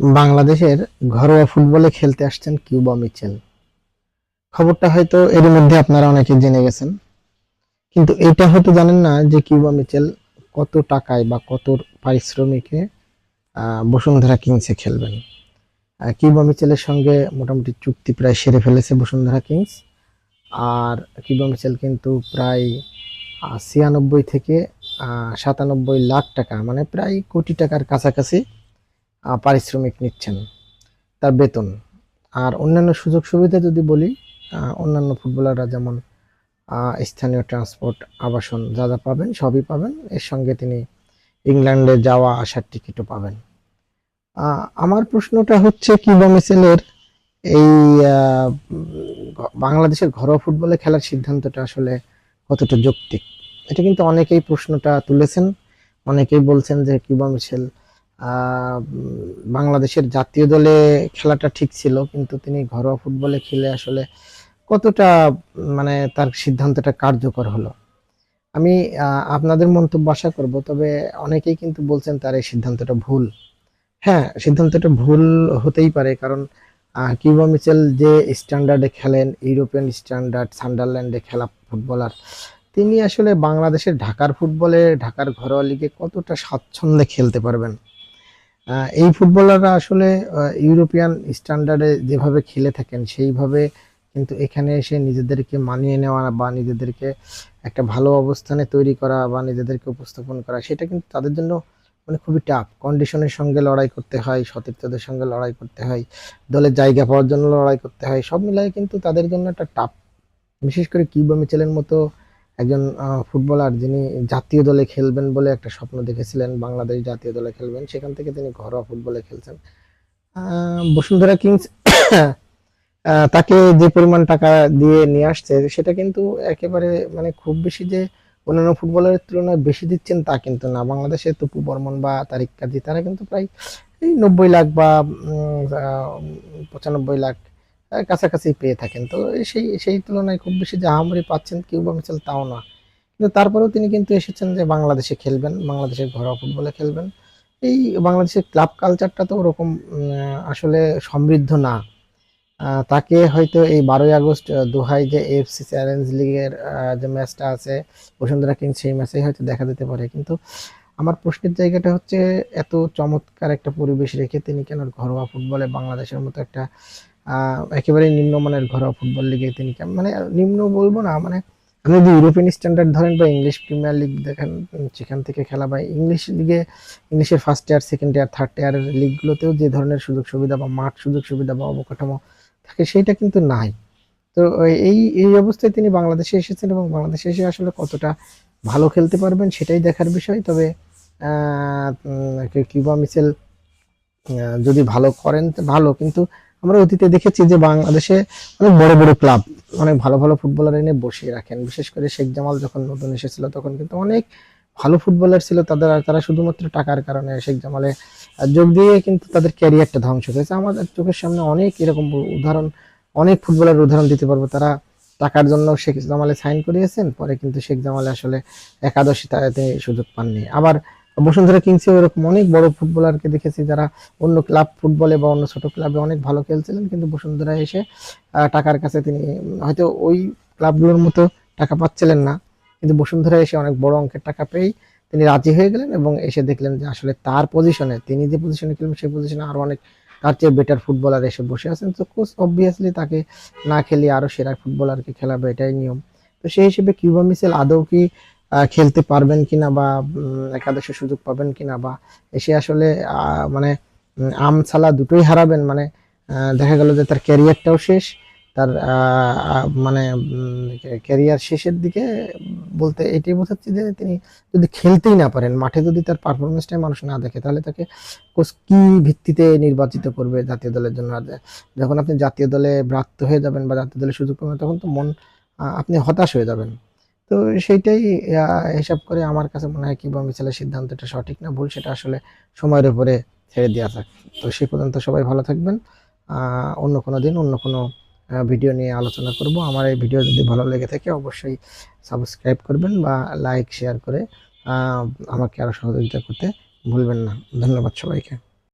বাংলাদেশের ঘরোয়া ফুটবলে খেলতে আসছেন কিউবা মিচেল। খবরটা হয়তো এর মধ্যে আপনারা অনেকে জেনে গেছেন। কিন্তু এটা হয়তো জানেন না যে কিউবা মিচেল কত টাকায় বা কত পারিশ্রমিকে বসুন্ধরা কিংসে খেলবেন। কিউবা মিচেলের সঙ্গে মোটামুটি চুক্তি প্রায় সেরে ফেলেছে বসুন্ধরা কিংস। আর কিউবা মিচেল কিন্তু প্রায় ছিয়ানব্বই থেকে সাতানব্বই লাখ টাকা মানে প্রায় কোটি টাকার কাছাকাছি পারিশ্রমিক নিচ্ছেন তার বেতন। আর অন্যান্য সুযোগ সুবিধা যদি বলি অন্যান্য ফুটবলাররা যেমন স্থানীয় ট্রান্সপোর্ট আবাসন যা যা পাবেন সবই পাবেন। এর সঙ্গে তিনি ইংল্যান্ডে যাওয়া আসার টিকিটও পাবেন। আমার প্রশ্নটা হচ্ছে কিউবা মিচেলের এই বাংলাদেশের ঘরোয়া ফুটবলে খেলার সিদ্ধান্তটা আসলে কতটা যৌক্তিক? এটা কিন্তু অনেকেই প্রশ্নটা তুলেছেন। অনেকেই বলছেন যে আহ, উম, বাংলাদেশের জাতীয় দলে খেলাটা ঠিক ছিল, কিন্তু তিনি ঘরোয়া ফুটবলে খেলে আসলে কতটা মানে তার সিদ্ধান্তটা কার্যকর হলো? আমি আপনাদের মন্তব্য আশা করব, তবে অনেকেই কিন্তু বলছেন তার এই সিদ্ধান্তটা ভুল। হ্যাঁ সিদ্ধান্তটা ভুল হতেই পারে, কারণ কিউবা মিচেল যে স্ট্যান্ডার্ডে খেলেন, ইউরোপিয়ান স্ট্যান্ডার্ড, সান্ডারল্যান্ডে খেলা ফুটবলার, তিনি আসলে বাংলাদেশের ঢাকার ফুটবলে, ঢাকার ঘরোয়া লিগে কতটা স্বাচ্ছন্দ্যে খেলতে পারবেন? এই ফুটবলাররা আসলে ইউরোপিয়ান স্ট্যান্ডার্ডে যেভাবে খেলে থাকেন, সেইভাবে কিন্তু এখানে এসে নিজেদেরকে মানিয়ে নেওয়া বা নিজেদেরকে একটা ভালো অবস্থানে তৈরি করা বা নিজেদেরকে উপস্থাপন করা, সেটা কিন্তু তাদের জন্য মানে খুবই টাফ কন্ডিশনের সঙ্গে লড়াই করতে হয়, সতীর্থদের সঙ্গে লড়াই করতে হয়, দলের জায়গা পাওয়ার জন্য লড়াই করতে হয়, সব মিলাই কিন্তু তাদের জন্য একটা টাফ বিশেষ করে কিউবা মিচেলের মতো একজন ফুটবলার যিনি জাতীয় দলে খেলবেন বলে একটা স্বপ্ন দেখেছিলেন, বাংলাদেশ জাতীয় দলে খেলবেন, সেখান থেকে তিনি ঘরোয়া ফুটবলে খেলছেন। বসুন্ধরা কিংস তাকে যে পরিমাণ টাকা দিয়ে নিয়ে আসছে, সেটা কিন্তু একেবারে মানে খুব বেশি যে অন্যান্য ফুটবলারের তুলনায় বেশি দিচ্ছেন তা কিন্তু না। বাংলাদেশে তপু বর্মন বা তারিক কাজী, তারা কিন্তু প্রায় এই নব্বই লাখ বা পঁচানব্বই লাখ কাছাকাছি পেয়ে থাকেন। তো সেই সেই তুলনায় খুব বেশি যে আহামরি পাচ্ছেন কিউবা মিচেল তাও না। কিন্তু তারপরেও তিনি কিন্তু এসেছেন যে বাংলাদেশে খেলবেন, বাংলাদেশের ঘরোয়া ফুটবলে খেলবেন। এই বাংলাদেশের ক্লাব কালচারটা তো ওরকম আসলে সমৃদ্ধ না। তাকে হয়তো এই বারোই আগস্ট দোহায় যে এফসি চ্যালেঞ্জ লিগের যে ম্যাচটা আছে, বসুন্ধরা কিংস সেই ম্যাচেই হয়তো দেখা যেতে পারে। কিন্তু আমার প্রশ্নের জায়গাটা হচ্ছে, এত চমৎকার একটা পরিবেশ রেখে তিনি কেন ঘরোয়া ফুটবলে বাংলাদেশের মতো একটা একেবারে নিম্নমানের ঘরোয়া ফুটবল লিগে তিনি মানে নিম্ন বলব না মানে আপনি যদি ইউরোপিয়ান স্ট্যান্ডার্ড ধরেন বা ইংলিশ প্রিমিয়ার লিগ দেখেন সেখান থেকে খেলা বা ইংলিশ লিগে ইংলিশের first year second year third ইয়ারের লিগগুলোতেও যে ধরনের সুযোগ সুবিধা বা মাঠ সুযোগ সুবিধা বা অবকাঠামো থাকে সেইটা কিন্তু নাই। তো এই এই অবস্থায় তিনি বাংলাদেশে এসেছেন এবং বাংলাদেশে এসে আসলে কতটা ভালো খেলতে পারবেন সেটাই দেখার বিষয়। তবে কিউবা আহ, যদি ভালো করেন ভালো কিন্তু আমরা অতীতে দেখেছি যে বাংলাদেশে অনেক বড় বড় ক্লাব অনেক ভালো ভালো ফুটবলার এনে বসিয়ে রাখেন। বিশেষ করে শেখ জামাল যখন নতুন এসেছিল, তখন কিন্তু অনেক ভালো ফুটবলার ছিল তাদের তারা শুধুমাত্র টাকার কারণে শেখ জামালে যোগ দিয়ে কিন্তু তাদের ক্যারিয়ারটা ধ্বংস হয়েছে। আমাদের চোখের সামনে অনেক এরকম উদাহরণ, অনেক ফুটবলের উদাহরণ দিতে পারব। তারা টাকার জন্য শেখ জামালে সাইন করিয়েছেন, পরে কিন্তু শেখ জামালে আসলে একাদশী তাতে সুযোগ পাননি। আবার বসুন্ধরা কিংসেও এরকম অনেক বড় ফুটবলারকে দেখেছি যারা অন্য ক্লাব ফুটবলে বা অন্য ছোট ক্লাবে অনেক ভালো খেলছিলেন, কিন্তু বসুন্ধরা এসে টাকার কাছে তিনি, হয়তো ওই ক্লাবগুলোর মতো টাকা পাচ্ছিলেন না, কিন্তু বসুন্ধরা এসে অনেক বড় অঙ্কের টাকা পেয়েই তিনি রাজি হয়ে গেলেন এবং এসে দেখলেন যে আসলে তার পজিশনে তিনি যে পজিশনে খেলবেন সেই পজিশনে আরও অনেক, তার চেয়ে বেটার ফুটবলার এসে বসে আছেন। তো কোচ অবভিয়াসলি তাকে না খেলিয়ে আরও সেরা ফুটবলারকে খেলাবে, এটাই নিয়ম। তো সেই হিসেবে কিউবা মিচেল আদৌ কি খেলতে পারবেন কিনা বা একাদশে সুযোগ পাবেন কিনা বা, এসে আসলে মানে আম, ছালা দুটোই হারাবেন মানে দেখা গেল যে তার ক্যারিয়ারটাও শেষ, তার মানে ক্যারিয়ার শেষের দিকে বলতে এটাই বোঝাচ্ছি যে তিনি যদি খেলতেই না পারেন, মাঠে যদি তার পারফরমেন্সটাই মানুষ না দেখে, তাহলে তাকে কোচ কি ভিত্তিতে নির্বাচিত করবে জাতীয় দলের জন্য? যখন আপনি জাতীয় দলে ব্রাত্য হয়ে যাবেন বা জাতীয় দলে সুযোগ পাবেন, তখন তো মন আপনি হতাশ হয়ে যাবেন। তো সেইটাই হিসাব করে আমার কাছে মনে হয় কি কিংবা মিছেলের সিদ্ধান্তটা সঠিক না, ভুল সেটা আসলে সময়ের উপরে ছেড়ে দেওয়া থাক তো সেই পর্যন্ত সবাই ভালো থাকবেন। অন্য কোনো দিন অন্য কোনো ভিডিও নিয়ে আলোচনা করব। আমার এই ভিডিও যদি ভালো লেগে থাকে অবশ্যই সাবস্ক্রাইব করবেন বা লাইক, শেয়ার করে আমাকে আরও সহযোগিতা করতে ভুলবেন না। ধন্যবাদ সবাইকে।